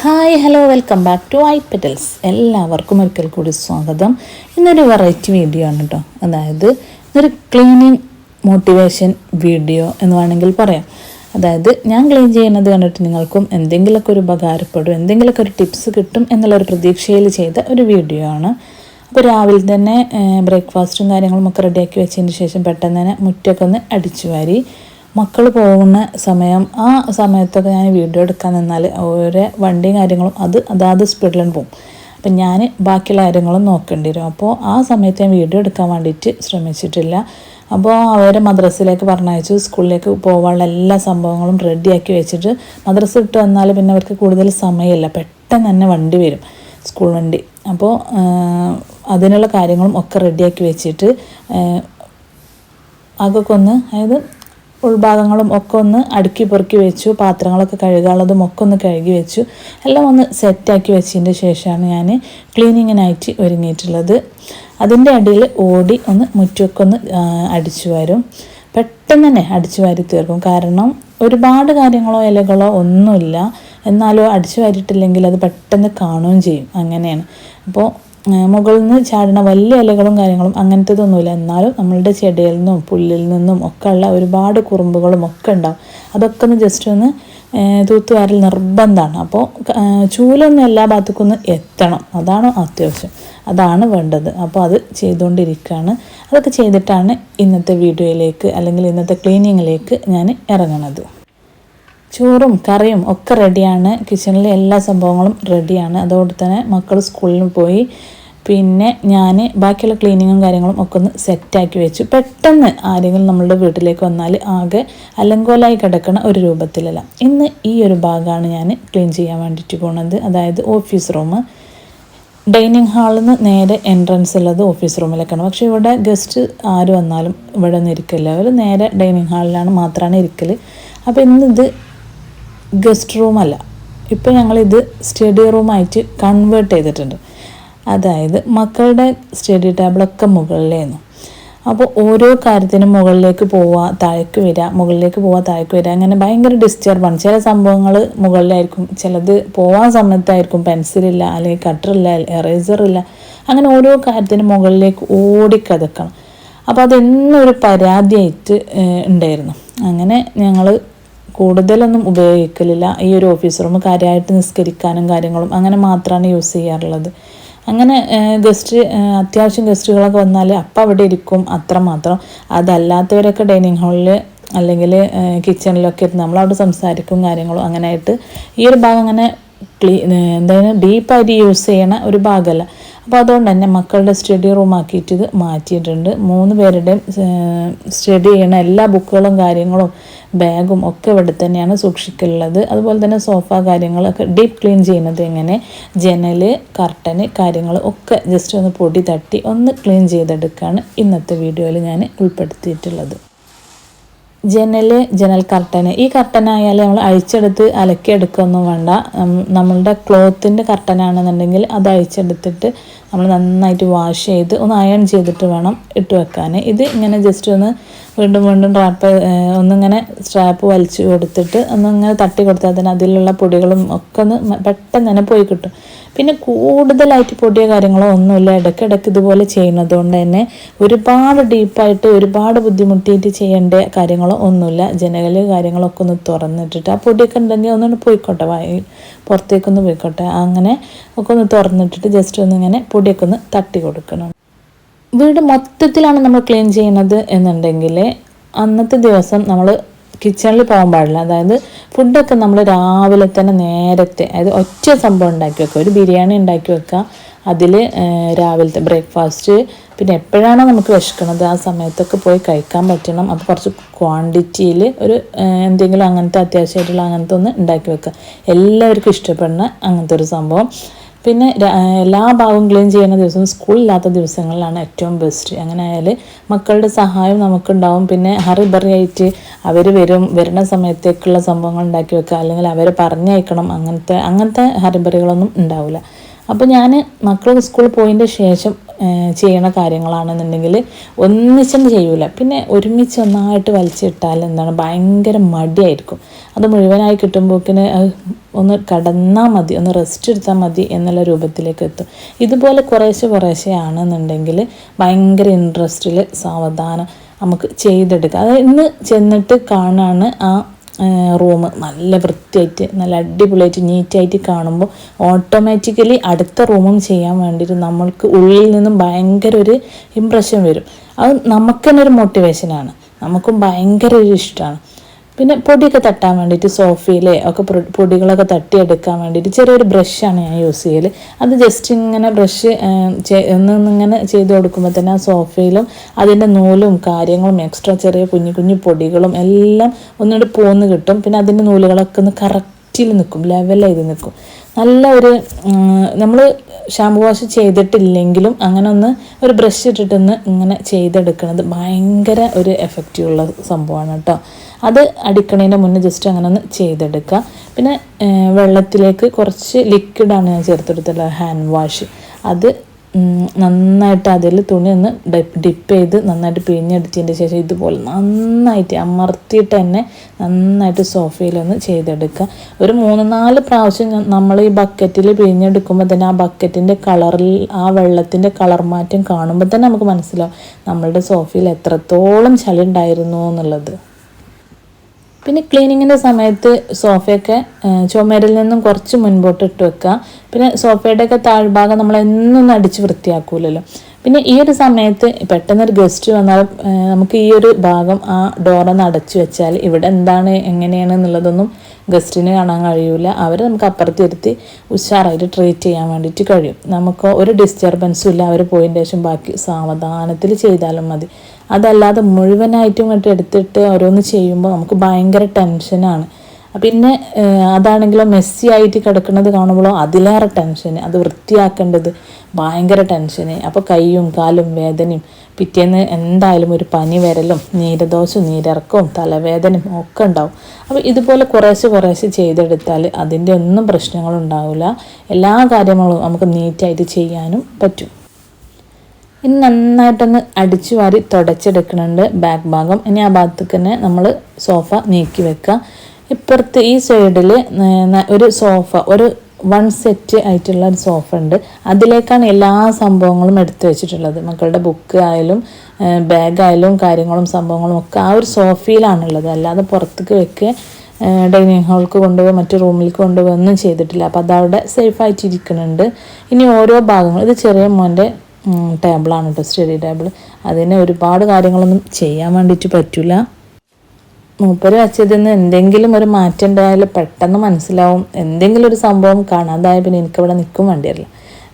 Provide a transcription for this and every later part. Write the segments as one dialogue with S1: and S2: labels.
S1: Hi hello welcome back to I petals എല്ലാവർക്കും ഒരിക്കൽ കൂടി സ്വാഗതം. ഇന്നൊരു വെറൈറ്റി വീഡിയോ ആണ് കേട്ടോ അതായത് ഇതൊരു ക്ലീനിങ് മോട്ടിവേഷൻ വീഡിയോ എന്ന് വേണമെങ്കിൽ പറയാം. അതായത് ഞാൻ ക്ലീൻ ചെയ്യുന്നത് കണ്ടിട്ട് നിങ്ങൾക്കും എന്തെങ്കിലുമൊക്കെ ഒരു ഉപകാരപ്പെടും എന്തെങ്കിലുമൊക്കെ ഒരു ടിപ്സ് കിട്ടും എന്നുള്ളൊരു പ്രതീക്ഷയിൽ ചെയ്ത ഒരു വീഡിയോ ആണ്. അപ്പോൾ രാവിലെ തന്നെ ബ്രേക്ക്ഫാസ്റ്റും കാര്യങ്ങളും ഒക്കെ റെഡിയാക്കി വെച്ചതിന് ശേഷം പെട്ടെന്ന് തന്നെ മുറ്റൊക്കെ ഒന്ന് അടിച്ചു വാരി മക്കൾ പോകുന്ന സമയം ആ സമയത്തൊക്കെ ഞാൻ വീഡിയോ എടുക്കാൻ നിന്നാൽ ഓരോ വണ്ടിയും കാര്യങ്ങളും അത് അതാത് സ്പീഡിലും പോകും. അപ്പം ഞാൻ ബാക്കിയുള്ള കാര്യങ്ങളും നോക്കേണ്ടി വരും. അപ്പോൾ ആ സമയത്ത് ഞാൻ വീഡിയോ എടുക്കാൻ വേണ്ടിയിട്ട് ശ്രമിച്ചിട്ടില്ല. അപ്പോൾ അവരെ മദ്രസയിലേക്ക് പറഞ്ഞയച്ചു. സ്കൂളിലേക്ക് പോകാനുള്ള എല്ലാ സംഭവങ്ങളും റെഡിയാക്കി വെച്ചിട്ട് മദ്രസ വിട്ട് വന്നാൽ പിന്നെ അവർക്ക് കൂടുതൽ സമയമില്ല. പെട്ടെന്ന് തന്നെ വണ്ടി വരും. സ്കൂൾ വണ്ടി. അപ്പോൾ അതിനുള്ള കാര്യങ്ങളും ഒക്കെ റെഡിയാക്കി വെച്ചിട്ട് അതൊക്കെ ഒന്ന് അതായത് ഉൾഭാഗങ്ങളും ഒക്കെ ഒന്ന് അടുക്കി പൊറുക്കി വെച്ചു പാത്രങ്ങളൊക്കെ കഴുകാനുള്ളതും ഒക്കെ ഒന്ന് കഴുകി വെച്ചു. എല്ലാം ഒന്ന് സെറ്റാക്കി വെച്ചതിന്റെ ശേഷമാണ് ഞാൻ ക്ലീനിങ്ങിനായിട്ട് ഒരുങ്ങിയിട്ടുള്ളത്. അതിന്റെ അടിയിൽ ഓടി ഒന്ന് മുറ്റമൊക്കെ ഒന്ന് അടിച്ചു വരും. പെട്ടെന്ന് തന്നെ അടിച്ചു വാരി തീർക്കും. കാരണം ഒരുപാട് കാര്യങ്ങളോ ഇലകളോ ഒന്നുമില്ല. എന്നാലോ അടിച്ചു വാരിയിട്ടില്ലെങ്കിൽ അത് പെട്ടെന്ന് കാണുകയും ചെയ്യും. അങ്ങനെയാണ്. അപ്പോൾ മുകളിൽ നിന്ന് ചാടുന്ന വലിയ ഇലകളും കാര്യങ്ങളും അങ്ങനത്തേതൊന്നുമില്ല. എന്നാലും നമ്മളുടെ ചെടിയിൽ നിന്നും പുല്ലിൽ നിന്നും ഒക്കെ ഉള്ള ഒരുപാട് കുറുമ്പുകളും ഒക്കെ ഉണ്ടാവും. അതൊക്കെ ഒന്ന് ജസ്റ്റ് ഒന്ന് തൂത്തുവാരൽ നിർബന്ധമാണ്. അപ്പോൾ ചൂലൊന്നും എല്ലാ ഭാഗത്തേക്കും ഒന്ന് എത്തണം. അതാണ് അത്യാവശ്യം. അതാണ് വേണ്ടത്. അപ്പോൾ അത് ചെയ്തുകൊണ്ടിരിക്കുകയാണ്. അതൊക്കെ ചെയ്തിട്ടാണ് ഇന്നത്തെ വീഡിയോയിലേക്ക് അല്ലെങ്കിൽ ഇന്നത്തെ ക്ലീനിങ്ങിലേക്ക് ഞാൻ ഇറങ്ങുന്നത് ചോറും കറിയും ഒക്കെ റെഡിയാണ് കിച്ചണിലെ എല്ലാ സംഭവങ്ങളും റെഡിയാണ് അതോടെ തന്നെ മക്കൾ സ്കൂളിൽ പോയി. പിന്നെ ഞാൻ ബാക്കിയുള്ള ക്ലീനിങ്ങും കാര്യങ്ങളും ഒക്കെ ഒന്ന് സെറ്റാക്കി വെച്ചു. പെട്ടെന്ന് ആരെങ്കിലും നമ്മളുടെ വീട്ടിലേക്ക് വന്നാൽ ആകെ അലങ്കോലായി കിടക്കുന്ന ഒരു രൂപത്തിലല്ല. ഇന്ന് ഈ ഒരു ഭാഗമാണ് ഞാൻ ക്ലീൻ ചെയ്യാൻ വേണ്ടിയിട്ട് പോണത്. അതായത് ഓഫീസ് റൂം ഡൈനിങ് ഹാളിൽ നിന്ന് നേരെ എൻട്രൻസ് ഉള്ളത് ഓഫീസ് റൂമിലേക്കാണ് പക്ഷേ ഇവിടെ ഗസ്റ്റ് ആര് വന്നാലും ഇവിടെ ഒന്നും ഇരിക്കില്ല. അവർ നേരെ ഡൈനിങ് ഹാളിലാണ് മാത്രമാണ് ഇരിക്കൽ അപ്പോൾ ഇന്നിത് ഗസ്റ്റ് റൂമല്ല. ഇപ്പോൾ ഞങ്ങളിത് സ്റ്റഡി റൂമായിട്ട് കൺവേർട്ട് ചെയ്തിട്ടുണ്ട്. അതായത് മക്കളുടെ സ്റ്റഡി ടേബിളൊക്കെ മുകളിലായിരുന്നു അപ്പോൾ ഓരോ കാര്യത്തിനും മുകളിലേക്ക് പോവുക താഴേക്ക് വരിക മുകളിലേക്ക് പോവുക താഴേക്ക് വരിക അങ്ങനെ ഭയങ്കര ഡിസ്റ്റർബാണ് ചില സംഭവങ്ങൾ മുകളിലായിരിക്കും ചിലത് പോവാൻ സമയത്തായിരിക്കും. പെൻസിലില്ല അല്ലെങ്കിൽ കട്ടറില്ല ഇല്ല അങ്ങനെ ഓരോ കാര്യത്തിനും മുകളിലേക്ക് ഓടിക്കതക്കണം അപ്പോൾ അതെന്നും ഒരു പരാതിയായിട്ട് ഉണ്ടായിരുന്നു. അങ്ങനെ ഞങ്ങൾ കൂടുതലൊന്നും ഉപയോഗിക്കലില്ല. ഈ ഒരു ഓഫീസ് റൂം കാര്യമായിട്ട് നിസ്കരിക്കാനും കാര്യങ്ങളും അങ്ങനെ മാത്രമാണ് യൂസ് ചെയ്യാറുള്ളത്. അങ്ങനെ ഗസ്റ്റ് അത്യാവശ്യം ഗസ്റ്റുകളൊക്കെ വന്നാൽ അപ്പം അവിടെ ഇരിക്കും അത്ര മാത്രം. അതല്ലാത്തവരൊക്കെ ഡൈനിങ് ഹാളിൽ അല്ലെങ്കിൽ കിച്ചണിലൊക്കെ ഇരുന്ന് നമ്മളവിടെ സംസാരിക്കും കാര്യങ്ങളും അങ്ങനെയായിട്ട് ഈ ഒരു ഭാഗം അങ്ങനെ ക്ലീ എന്തായാലും ഡീപ്പായിട്ട് യൂസ് ചെയ്യണ ഒരു ഭാഗമല്ല. അപ്പോൾ അതുകൊണ്ട് തന്നെ മക്കളുടെ സ്റ്റഡി റൂം ആക്കിയിട്ട് ഇത് മാറ്റിയിട്ടുണ്ട്. മൂന്ന് പേരുടെയും സ്റ്റഡി ചെയ്യണ എല്ലാ ബുക്കുകളും കാര്യങ്ങളും ബാഗും ഒക്കെ ഇവിടെ തന്നെയാണ് സൂക്ഷിക്കുള്ളത് അതുപോലെ തന്നെ സോഫ കാര്യങ്ങളൊക്കെ ഡീപ്പ് ക്ലീൻ ചെയ്യുന്നത് എങ്ങനെ? ജനൽ കർട്ടന് കാര്യങ്ങൾ ഒക്കെ ജസ്റ്റ് ഒന്ന് പൊടി തട്ടി ഒന്ന് ക്ലീൻ ചെയ്തെടുക്കുകയാണ് ഇന്നത്തെ വീഡിയോയിൽ ഞാൻ ഉൾപ്പെടുത്തിയിട്ടുള്ളത്. ജനൽ ജനൽ കർട്ടൻ ഈ കർട്ടൻ കർട്ടനായാലും നമ്മൾ അഴിച്ചെടുത്ത് അലക്കിയെടുക്കുകയൊന്നും വേണ്ട. നമ്മളുടെ ക്ലോത്തിന്റെ കർട്ടനാണെന്നുണ്ടെങ്കിൽ അത് അഴിച്ചെടുത്തിട്ട് നമ്മൾ നന്നായിട്ട് വാഷ് ചെയ്ത് ഒന്ന് അയൺ ചെയ്തിട്ട് വേണം ഇട്ട് വെക്കാൻ. ഇത് ഇങ്ങനെ ജസ്റ്റ് ഒന്ന് വീണ്ടും വീണ്ടും ട്രാപ്പ് ഒന്നിങ്ങനെ സ്ട്രാപ്പ് വലിച്ചു കൊടുത്തിട്ട് ഒന്നിങ്ങനെ തട്ടി കൊടുത്താൽ തന്നെ അതിലുള്ള പൊടികളും ഒക്കെ ഒന്ന് പെട്ടെന്ന് തന്നെ പോയി കിട്ടും. പിന്നെ കൂടുതലായിട്ട് പൊടിയ കാര്യങ്ങളോ ഒന്നുമില്ല. ഇടയ്ക്കിടയ്ക്ക് ഇതുപോലെ ചെയ്യുന്നത് കൊണ്ട് തന്നെ ഒരുപാട് ഡീപ്പായിട്ട് ഒരുപാട് ബുദ്ധിമുട്ടിയിട്ട് ചെയ്യേണ്ട കാര്യങ്ങളോ ഒന്നുമില്ല. ജനകൽ കാര്യങ്ങളൊക്കെ ഒന്ന് തുറന്നിട്ടിട്ട് ആ പൊടിയൊക്കെ ഉണ്ടെങ്കിൽ ഒന്നുകൊണ്ട് പോയിക്കോട്ടെ വായി പുറത്തേക്കൊന്ന് പോയിക്കോട്ടെ. അങ്ങനെ ഒക്കെ ഒന്ന് തുറന്നിട്ടിട്ട് ജസ്റ്റ് ഒന്ന് ഇങ്ങനെ പൊടിയൊക്കെ ഒന്ന് തട്ടി കൊടുക്കണം. വീട് മൊത്തത്തിലാണ് നമ്മൾ ക്ലീൻ ചെയ്യുന്നത് എന്നുണ്ടെങ്കിൽ അന്നത്തെ ദിവസം നമ്മൾ കിച്ചണിൽ പോകാൻ പാടില്ല. അതായത് ഫുഡൊക്കെ നമ്മൾ രാവിലെ തന്നെ നേരത്തെ അതായത് ഒറ്റ സംഭവം ഉണ്ടാക്കി വെക്കുക. ഒരു ബിരിയാണി ഉണ്ടാക്കി വെക്കുക. അതിൽ രാവിലത്തെ ബ്രേക്ക്ഫാസ്റ്റ് പിന്നെ എപ്പോഴാണോ നമുക്ക് വിശക്കണത് ആ സമയത്തൊക്കെ പോയി കഴിക്കാൻ പറ്റണം. അപ്പോൾ കുറച്ച് ക്വാണ്ടിറ്റിയിൽ ഒരു എന്തെങ്കിലും അങ്ങനത്തെ അത്യാവശ്യമായിട്ടുള്ള അങ്ങനത്തെ ഒന്ന് ഉണ്ടാക്കി വെക്കുക. എല്ലാവർക്കും ഇഷ്ടപ്പെടുന്ന അങ്ങനത്തെ ഒരു സംഭവം. പിന്നെ എല്ലാ ഭാഗവും ക്ലീൻ ചെയ്യുന്ന ദിവസം സ്കൂളില്ലാത്ത ദിവസങ്ങളിലാണ് ഏറ്റവും ബെസ്റ്റ് അങ്ങനെ ആയാൽ മക്കളുടെ സഹായം നമുക്കുണ്ടാവും. പിന്നെ ഹറി ബറി ആയിട്ട് അവർ വരും വരുന്ന സമയത്തേക്കുള്ള സംഭവങ്ങൾ ഉണ്ടാക്കി വെക്കുക. അല്ലെങ്കിൽ അവരെ പറഞ്ഞയക്കണം. അങ്ങനത്തെ അങ്ങനത്തെ ഹറിബറികളൊന്നും ഉണ്ടാവില്ല അപ്പോൾ ഞാൻ മക്കൾ സ്കൂളിൽ പോയതിന്റെ ശേഷം ചെയ്യണ കാര്യങ്ങളാണെന്നുണ്ടെങ്കിൽ ഒന്നിച്ചൊന്നും ചെയ്യൂല. പിന്നെ ഒരുമിച്ച് ഒന്നായിട്ട് വലിച്ചിട്ടാൽ എന്താണ് ഭയങ്കര മടിയായിരിക്കും. അത് മുഴുവനായി കിട്ടുമ്പോക്കിന് അത് ഒന്ന് കടന്നാൽ മതി ഒന്ന് റെസ്റ്റ് എടുത്താൽ മതി എന്നുള്ള രൂപത്തിലേക്ക് എത്തും. ഇതുപോലെ കുറേശ്ശെ കുറേശ്ശെ ആണെന്നുണ്ടെങ്കിൽ ഭയങ്കര ഇൻട്രസ്റ്റിൽ സാവധാനം നമുക്ക് ചെയ്തെടുക്കാം. അത് ഇന്ന് ചെന്നിട്ട് കാണാണ് ആ റൂം നല്ല വൃത്തിയായിട്ട് നല്ല അടിപൊളിയായിട്ട് നീറ്റായിട്ട് കാണുമ്പോൾ ഓട്ടോമാറ്റിക്കലി അടുത്ത റൂമും ചെയ്യാൻ വേണ്ടിയിട്ട് നമ്മൾക്ക് ഉള്ളിൽ നിന്നും ഭയങ്കര ഒരു ഇമ്പ്രഷൻ വരും. അത് നമുക്ക് തന്നെ ഒരു മോട്ടിവേഷനാണ് നമുക്കും ഭയങ്കര ഒരു ഇഷ്ടമാണ്. പിന്നെ പൊടിയൊക്കെ തട്ടാൻ വേണ്ടിയിട്ട് സോഫയിലെ ഒക്കെ പൊടികളൊക്കെ തട്ടിയെടുക്കാൻ വേണ്ടിയിട്ട് ചെറിയൊരു ബ്രഷാണ് ഞാൻ യൂസ് ചെയ്യൽ അത് ജസ്റ്റ് ഇങ്ങനെ ബ്രഷ് ഒന്നിങ്ങനെ ചെയ്ത് കൊടുക്കുമ്പോൾ തന്നെ ആ സോഫയിലും അതിന്റെ നൂലും കാര്യങ്ങളും എക്സ്ട്രാ ചെറിയ കുഞ്ഞു കുഞ്ഞു പൊടികളും എല്ലാം ഒന്നുകൂടി പോന്ന് കിട്ടും. പിന്നെ അതിന്റെ നൂലുകളൊക്കെ ഒന്ന് കറക്റ്റിൽ നിൽക്കും ലെവലായി നിൽക്കും നല്ല ഒരു നമ്മൾ ഷാമ്പു വാഷ് ചെയ്തിട്ടില്ലെങ്കിലും അങ്ങനെ ഒന്ന് ഒരു ബ്രഷ് ഇട്ടിട്ടൊന്ന് ഇങ്ങനെ ചെയ്തെടുക്കുന്നത് ഭയങ്കര ഒരു എഫക്റ്റീവുള്ള സംഭവമാണ് കേട്ടോ. അത് അടിക്കണതിന്റെ മുന്നേ ജസ്റ്റ് അങ്ങനെ ഒന്ന് ചെയ്തെടുക്കുക. പിന്നെ വെള്ളത്തിലേക്ക് കുറച്ച് ലിക്വിഡാണ് ഞാൻ ചേർത്തെടുത്തുള്ളത് ഹാൻഡ് വാഷ് അത് നന്നായിട്ട് അതിൽ തുണി ഒന്ന് ഡിപ്പ് ചെയ്ത് നന്നായിട്ട് പിഴിഞ്ഞെടുത്തതിന്റെ ശേഷം ഇതുപോലെ നന്നായിട്ട് അമർത്തിയിട്ട് തന്നെ നന്നായിട്ട് സോഫയിലൊന്ന് ചെയ്തെടുക്കുക. ഒരു മൂന്ന് നാല് പ്രാവശ്യം നമ്മൾ ഈ ബക്കറ്റിൽ പിഴിഞ്ഞെടുക്കുമ്പോൾ തന്നെ ആ ബക്കറ്റിന്റെ കളറിൽ ആ വെള്ളത്തിന്റെ കളർ മാറ്റം കാണുമ്പോൾ തന്നെ നമുക്ക് മനസ്സിലാവും നമ്മളുടെ സോഫയിൽ എത്രത്തോളം ചളി ഉണ്ടായിരുന്നു എന്നുള്ളത്. പിന്നെ ക്ലീനിങ്ങിന്റെ സമയത്ത് സോഫയൊക്കെ ചുമരിൽ നിന്നും കുറച്ച് മുൻപോട്ട് ഇട്ട് വെക്കുക. പിന്നെ സോഫയുടെയൊക്കെ താഴ്ഭാഗം നമ്മൾ എന്നൊന്നും അടിച്ച് വൃത്തിയാക്കൂലല്ലോ. പിന്നെ ഈ ഒരു സമയത്ത് പെട്ടെന്നൊരു ഗസ്റ്റ് വന്നാൽ നമുക്ക് ഈ ഒരു ഭാഗം ആ ഡോറൊന്ന് അടച്ചു വെച്ചാൽ ഇവിടെ എന്താണ് എങ്ങനെയാണ് എന്നുള്ളതൊന്നും ഗസ്റ്റിന് കാണാൻ കഴിയില്ല അവരെ നമുക്ക് അപ്പുറത്ത് ഇരുത്തി ഉഷാറായിട്ട് ട്രീറ്റ് ചെയ്യാൻ വേണ്ടിയിട്ട് കഴിയും. നമുക്ക് ഒരു ഡിസ്റ്റർബൻസും ഇല്ല അവർ പോയതിന്റെ ശേഷം ബാക്കി സാവധാനത്തിൽ ചെയ്താലും മതി. അതല്ലാതെ മുഴുവനായിട്ടും ഇങ്ങോട്ട് എടുത്തിട്ട് ഓരോന്ന് ചെയ്യുമ്പോൾ നമുക്ക് ഭയങ്കര ടെൻഷനാണ് പിന്നെ അതാണെങ്കിലും മെസ്സി ആയിട്ട് കിടക്കുന്നത് കാണുമ്പോഴോ അതിലേറെ ടെൻഷന് അത് വൃത്തിയാക്കേണ്ടത് ഭയങ്കര ടെൻഷന് അപ്പോൾ കൈയും കാലും വേദനയും പിറ്റേന്ന് എന്തായാലും ഒരു പനി വരലും നീരദോഷവും നീരിറക്കവും തലവേദനയും ഒക്കെ ഉണ്ടാവും. അപ്പോൾ ഇതുപോലെ കുറേശ്ശെ കുറേശ്ശെ ചെയ്തെടുത്താൽ അതിന്റെ ഒന്നും പ്രശ്നങ്ങളുണ്ടാവില്ല എല്ലാ കാര്യങ്ങളും നമുക്ക് നീറ്റായിട്ട് ചെയ്യാനും പറ്റും. ഇനി നന്നായിട്ടൊന്ന് അടിച്ചു വാരി തുടച്ചെടുക്കുന്നുണ്ട് ബാക്ക് ഭാഗം. ഇനി ആ ഭാഗത്തേക്ക് തന്നെ നമ്മൾ സോഫ നീക്കി വെക്കുക. ഇപ്പുറത്ത് ഈ സൈഡിൽ ഒരു സോഫ ഒരു വൺ സെറ്റ് ആയിട്ടുള്ള ഒരു സോഫ ഉണ്ട്. അതിലേക്കാണ് എല്ലാ സംഭവങ്ങളും എടുത്തു വെച്ചിട്ടുള്ളത്. മക്കളുടെ ബുക്ക് ആയാലും ബാഗായാലും കാര്യങ്ങളും സംഭവങ്ങളും ഒക്കെ ആ ഒരു സോഫയിലാണുള്ളത് അല്ലാതെ പുറത്തേക്ക് വെക്കുക ഡൈനിങ് ഹാൾക്ക് കൊണ്ടുപോയി മറ്റു റൂമിലേക്ക് കൊണ്ടുപോയി ഒന്നും ചെയ്തിട്ടില്ല. അപ്പോൾ അതവിടെ സേഫായിട്ട് ഇരിക്കുന്നുണ്ട് ഇനി ഓരോ ഭാഗങ്ങളും ഇത് ചെറിയ മോന്റെ ടേബിളാണ് കേട്ടോ സ്റ്റഡി ടേബിൾ അതിന് ഒരുപാട് കാര്യങ്ങളൊന്നും ചെയ്യാൻ വേണ്ടിയിട്ട് പറ്റില്ല മൂപ്പര് വെച്ചതിന്ന് എന്തെങ്കിലും ഒരു മാറ്റം ഉണ്ടായാൽ പെട്ടെന്ന് മനസ്സിലാവും. എന്തെങ്കിലും ഒരു സംഭവം കാണാതായ പിന്നെ എനിക്കവിടെ നിൽക്കും വേണ്ടിയല്ല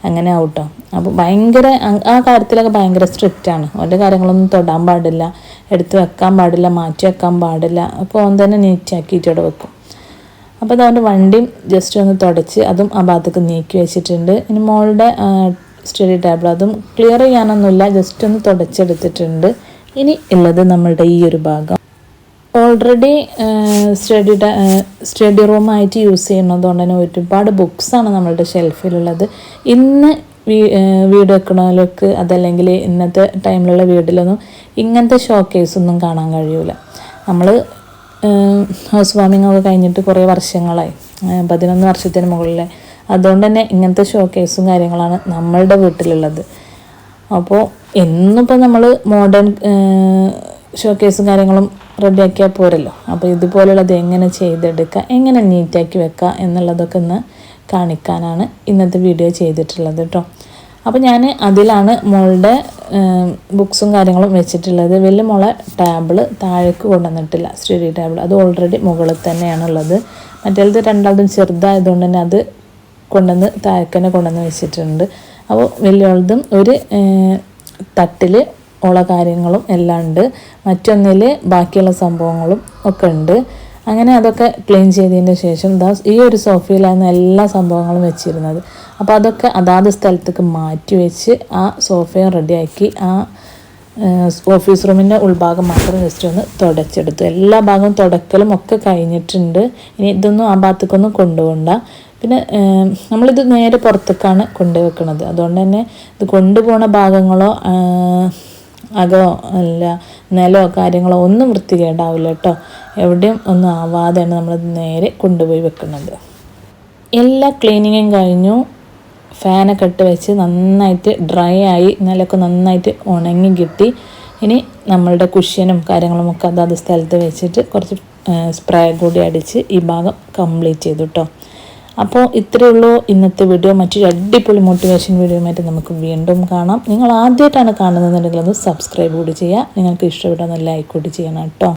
S1: അങ്ങനെ ആവട്ടോ. അപ്പോൾ ഭയങ്കര ആ കാര്യത്തിലൊക്കെ ഭയങ്കര ആണ്. ഓന്റെ കാര്യങ്ങളൊന്നും തൊടാൻ പാടില്ല എടുത്ത് വെക്കാൻ പാടില്ല മാറ്റി വെക്കാൻ പാടില്ല. അപ്പോൾ ഓൻ തന്നെ നീറ്റാക്കിയിട്ട് അവിടെ വെക്കും. അപ്പോൾ അതവന്റെ വണ്ടിയും ജസ്റ്റ് ഒന്ന് തുടച്ച് അതും ആ ഭാഗത്തേക്ക് നീക്കി വെച്ചിട്ടുണ്ട്. ഇനി മോളുടെ സ്റ്റഡി ടേബിൾ അതും ക്ലിയർ ചെയ്യാനൊന്നുമില്ല ജസ്റ്റ് ഒന്ന് തുടച്ചെടുത്തിട്ടുണ്ട്. ഇനി ഉള്ളത് നമ്മളുടെ ഈ ഒരു ഭാഗം. ഓൾറെഡി സ്റ്റഡി സ്റ്റഡി റൂമായിട്ട് യൂസ് ചെയ്യുന്നതുകൊണ്ട് തന്നെ ഒരുപാട് ബുക്സാണ് നമ്മളുടെ ഷെൽഫിലുള്ളത് ഇന്ന് വീട് വെക്കണവർക്ക് അതല്ലെങ്കിൽ ഇന്നത്തെ ടൈമിലുള്ള വീട്ടിലൊന്നും ഇങ്ങനത്തെ ഷോ കേസൊന്നും കാണാൻ കഴിയൂല. നമ്മൾ ഹൗസ് വാമിംഗ് ഒക്കെ കഴിഞ്ഞിട്ട് കുറേ വർഷങ്ങളായി. പതിനൊന്ന് വർഷത്തിന് മുകളിൽ അതുകൊണ്ട് തന്നെ ഇങ്ങനത്തെ ഷോ കേസും കാര്യങ്ങളാണ് നമ്മളുടെ വീട്ടിലുള്ളത്. അപ്പോൾ എന്നിപ്പോൾ നമ്മൾ മോഡേൺ ഷോ കേസും കാര്യങ്ങളും റെഡിയാക്കിയാൽ പോരല്ലോ. അപ്പോൾ ഇതുപോലുള്ളത് എങ്ങനെ ചെയ്തെടുക്കുക എങ്ങനെ നീറ്റാക്കി വെക്കുക എന്നുള്ളതൊക്കെ ഒന്ന് കാണിക്കാനാണ് ഇന്നത്തെ വീഡിയോ ചെയ്തിട്ടുള്ളത് കേട്ടോ അപ്പോൾ ഞാൻ അതിലാണ് മോളുടെ ബുക്സും കാര്യങ്ങളും വെച്ചിട്ടുള്ളത്. വലിയ മോളെ ടാബിൾ താഴേക്ക് കൊണ്ടുവന്നിട്ടില്ല സ്റ്റഡി ടാബിൾ അത് ഓൾറെഡി മുകളിൽ തന്നെയാണുള്ളത്. മറ്റേത് രണ്ടാമതും ചെറുതായതുകൊണ്ട് തന്നെ അത് കൊണ്ടുവന്ന് താഴേക്കന്നെ കൊണ്ടുവന്ന് വെച്ചിട്ടുണ്ട്. അപ്പോൾ വലിയ ഒരു തട്ടിൽ ഉള്ള കാര്യങ്ങളും എല്ലാം ഉണ്ട്. മറ്റൊന്നിൽ ബാക്കിയുള്ള സംഭവങ്ങളും ഒക്കെ ഉണ്ട്. അങ്ങനെ അതൊക്കെ ക്ലീൻ ചെയ്തതിന് ശേഷം ദാസ് ഈ ഒരു സോഫയിലായിരുന്നു എല്ലാ സംഭവങ്ങളും വെച്ചിരുന്നത്. അപ്പോൾ അതൊക്കെ അതാത് സ്ഥലത്തേക്ക് മാറ്റി വെച്ച് ആ സോഫയും റെഡിയാക്കി ആ ഓഫീസ് റൂമിന്റെ ഉൾഭാഗം മാത്രം ജസ്റ്റ് ഒന്ന് തുടച്ചെടുത്തു. എല്ലാ ഭാഗവും തുടക്കലും ഒക്കെ കഴിഞ്ഞിട്ടുണ്ട്. ഇനി ഇതൊന്നും ആ ഭാഗത്തേക്കൊന്നും കൊണ്ടുപോകണ്ട പിന്നെ നമ്മളിത് നേരെ പുറത്തേക്കാണ് കൊണ്ടുവെക്കുന്നത് അതുകൊണ്ട് തന്നെ ഇത് കൊണ്ടുപോകുന്ന ഭാഗങ്ങളോ ആ, അകമോ അല്ല നിലമോ കാര്യങ്ങളോ ഒന്നും വൃത്തികേടാവില്ല കേട്ടോ. എവിടെയും ഒന്നും ആവാതെയാണ് നമ്മൾ നേരെ കൊണ്ടുപോയി വെക്കുന്നത്. എല്ലാ ക്ലീനിങ്ങും കഴിഞ്ഞു. ഫാനൊക്കെ ഇട്ട് വെച്ച് നന്നായിട്ട് ഡ്രൈ ആയി നിലമൊക്കെ നന്നായിട്ട് ഉണങ്ങി കിട്ടി. ഇനി നമ്മളുടെ കുഷ്യനും കാര്യങ്ങളും ഒക്കെ അതാത് സ്ഥലത്ത് വെച്ചിട്ട് കുറച്ച് സ്പ്രേ കൂടി അടിച്ച് ഈ ഭാഗം കംപ്ലീറ്റ് ചെയ്തു കേട്ടോ. അപ്പോൾ ഇത്രയേ ഉള്ളൂ ഇന്നത്തെ വീഡിയോ മറ്റൊരു അടിപൊളി മോട്ടിവേഷൻ വീഡിയോയുമായിട്ട് നമുക്ക് വീണ്ടും കാണാം. നിങ്ങൾ ആദ്യമായിട്ടാണ് കാണുന്നതെന്നുണ്ടെങ്കിൽ ഒന്ന് സബ്സ്ക്രൈബ് കൂടി ചെയ്യുക. നിങ്ങൾക്ക് ഇഷ്ടപ്പെട്ടാൽ ഒന്ന് ലൈക്ക് കൂടി ചെയ്യണം കേട്ടോ.